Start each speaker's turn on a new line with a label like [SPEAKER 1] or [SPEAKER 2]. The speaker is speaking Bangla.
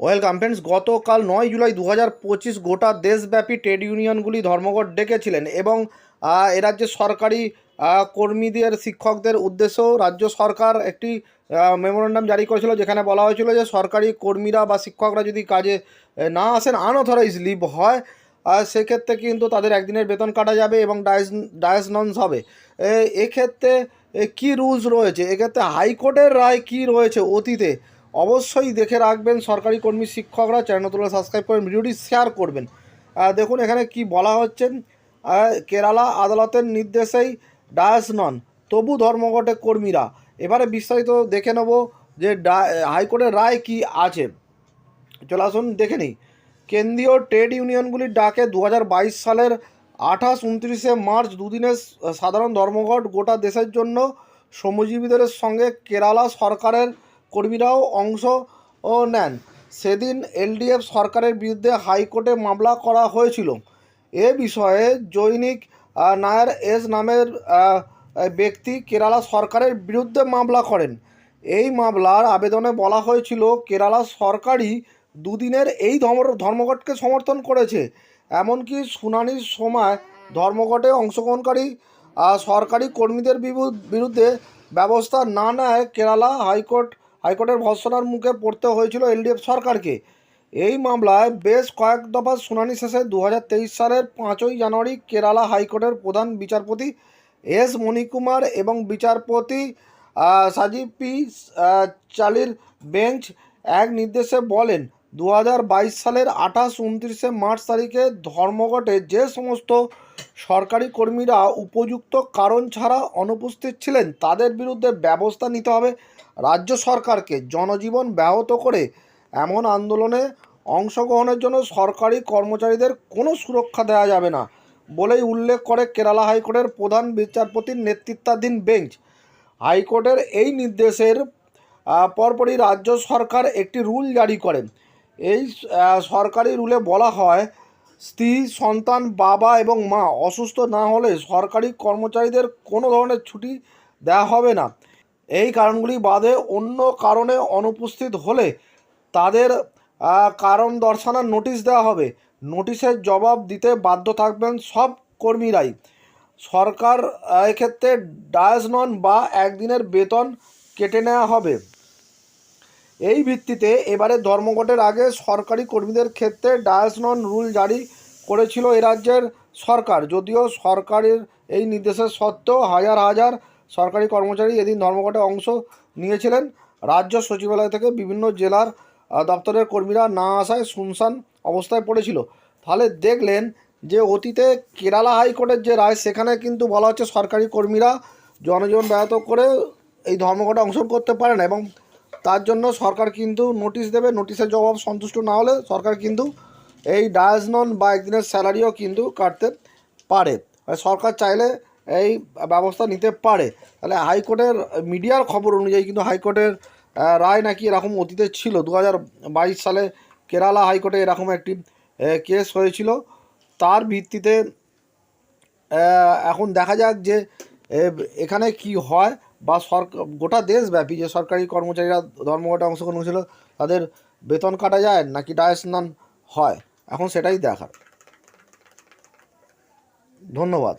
[SPEAKER 1] ওয়েলকাম ফ্রেন্ডস গতকাল নয় জুলাই দু হাজার পঁচিশ গোটা দেশব্যাপী ট্রেড ইউনিয়নগুলি ধর্মঘট ডেকেছিলেন এবং আহ, এ রাজ্যের সরকারি কর্মীদের শিক্ষকদের উদ্দেশ্যেও রাজ্য সরকার একটি মেমোরেন্ডাম জারি করেছিল যেখানে বলা হয়েছিল যে সরকারি কর্মীরা বা শিক্ষকরা যদি কাজে না আসেন আনঅথরাইজ লিভ হয় আর সেক্ষেত্রে কিন্তু তাদের একদিনের বেতন কাটা যাবে এবং ডায়াস ডায়াসনন্স হবে। এক্ষেত্রে কি রুলস রয়েছে? এক্ষেত্রে হাইকোর্টের রায় কি রয়েছে অতীতে? অবশ্যই দেখে রাখবেন। সরকারি কর্মী শিক্ষকরা চ্যানেল তুলে সাবস্ক্রাইব করবেন, ভিডিওটি শেয়ার করবেন। দেখুন এখানে কি বলা হচ্ছে। কেরালা আদালতের নির্দেশেই ডায়াস নন, তবু ধর্মঘটে কর্মীরা। এবারে বিস্তারিত দেখে নেব যে ডা- হাইকোর্টের রায় কি আছে। চলে আসুন, দেখে নিই। কেন্দ্রীয় ট্রেড ইউনিয়নগুলির ডাকে দু হাজার বাইশ সালের আঠাশ, উনত্রিশে মার্চ দুদিনের সাধারণ ধর্মঘট গোটা দেশের জন্য শ্রমজীবীদের সঙ্গে কেরালা সরকারের কর্মীরাও অংশ ও নেন। সেদিন এলডিএফ সরকারের বিরুদ্ধে হাইকোর্টে মামলা করা হয়েছিল। এ বিষয়ে জৈনিক নায়ার এস নামের ব্যক্তি কেরালা সরকারের বিরুদ্ধে মামলা করেন। এই মামলার আবেদনে বলা হয়েছিল, কেরালা সরকারই দুদিনের এই ধর্ম, ধর্মঘটকে সমর্থন করেছে। এমনকি শুনানির সময় ধর্মঘটে অংশগ্রহণকারী সরকারি কর্মীদের বিরুদ্ধে ব্যবস্থা না নেয় কেরালা হাইকোর্ট হাইকোর্টের ভর্সনার মুখে পড়তে হয়েছিল এলডিএফ সরকারকে। এই মামলায় বেশ কয়েক দফা শুনানি শেষে দু হাজার তেইশ সালের পাঁচই জানুয়ারি কেরালা হাইকোর্টের প্রধান বিচারপতি এস মণিকুমার এবং বিচারপতি সাজিব পি চালির বেঞ্চ এক নির্দেশে বলেন দু হাজার বাইশ সালের আঠাশ, উনত্রিশে মার্চ তারিখে ধর্মঘটে যে সমস্ত সরকারি কর্মীরা উপযুক্ত কারণ ছাড়া অনুপস্থিত ছিলেন। তাদের বিরুদ্ধে ব্যবস্থা নিতে হবে। রাজ্য সরকারকে জনজীবন ব্যাহত করে এমন আন্দোলনে অংশগ্রহণের জন্য সরকারি কর্মচারীদের কোনো সুরক্ষা দেওয়া যাবে না বলেই উল্লেখ করে কেরালা হাইকোর্টের প্রধান বিচারপতির নেতৃত্বাধীন বেঞ্চ। হাইকোর্টের এই নির্দেশের পরপরই রাজ্য সরকার একটি রুল জারি করেন। এই সরকারি রুলে বলা হয় স্ত্রী, সন্তান, বাবা এবং মা অসুস্থ না হলে সরকারি কর্মচারীদের কোনো ধরনের ছুটি দেওয়া হবে না। এই কারণগুলি বাদে অন্য কারণে অনুপস্থিত হলে তাদের কারণ দর্শানোর নোটিশ দেওয়া হবে। নোটিশের জবাব দিতে বাধ্য থাকবেন সব কর্মীরাই। সরকার, এক্ষেত্রে ডায়াস বা একদিনের বেতন কেটে নেওয়া হবে। এই ভিত্তিতে এবারে ধর্মঘটের আগে সরকারি কর্মীদের ক্ষেত্রে ডায়াসনন রুল জারি করেছিল এ রাজ্যের সরকার। যদিও সরকারের এই নির্দেশের সত্ত্বেও হাজার হাজার সরকারি কর্মচারী এদিন ধর্মঘটে অংশ নিয়েছিলেন। রাজ্য সচিবালয় থেকে বিভিন্ন জেলার দপ্তরের কর্মীরা না আসায় শুনশান অবস্থায় পড়েছিল। তাহলে দেখলেন যে অতীতে কেরালা হাইকোর্টের যে রায়, সেখানে কিন্তু বলা হচ্ছে সরকারি কর্মীরা জনজীবন ব্যাহত করে এই ধর্মঘটে অংশগ্রহণ করতে পারে না এবং তার জন্য সরকার কিন্তু নোটিশ দেবে নোটিশের জবাব সন্তুষ্ট না হলে সরকার কিন্তু এই ডায়াজনন বা একদিনের স্যালারিও কিন্তু কাটতে পারে। মানে সরকার চাইলে এই ব্যবস্থা নিতে পারে। তাহলে হাইকোর্টের মিডিয়ার খবর অনুযায়ী কিন্তু হাইকোর্টের রায় নাকি এরকম অতীতে ছিল। দু হাজার বাইশ সালে কেরালা হাইকোর্টে এরকম একটি কেস হয়েছিল। তার ভিত্তিতে এখন দেখা যাক যে এখানে কি হয় বা সরকার গোটা দেশব্যাপী যে সরকারি কর্মচারীরা ধর্মঘটে অংশগ্রহণ করেছিল, তাদের বেতন কাটা যায় নাকি ডায়াসনান হয়? এখন সেটাই দেখার। ধন্যবাদ।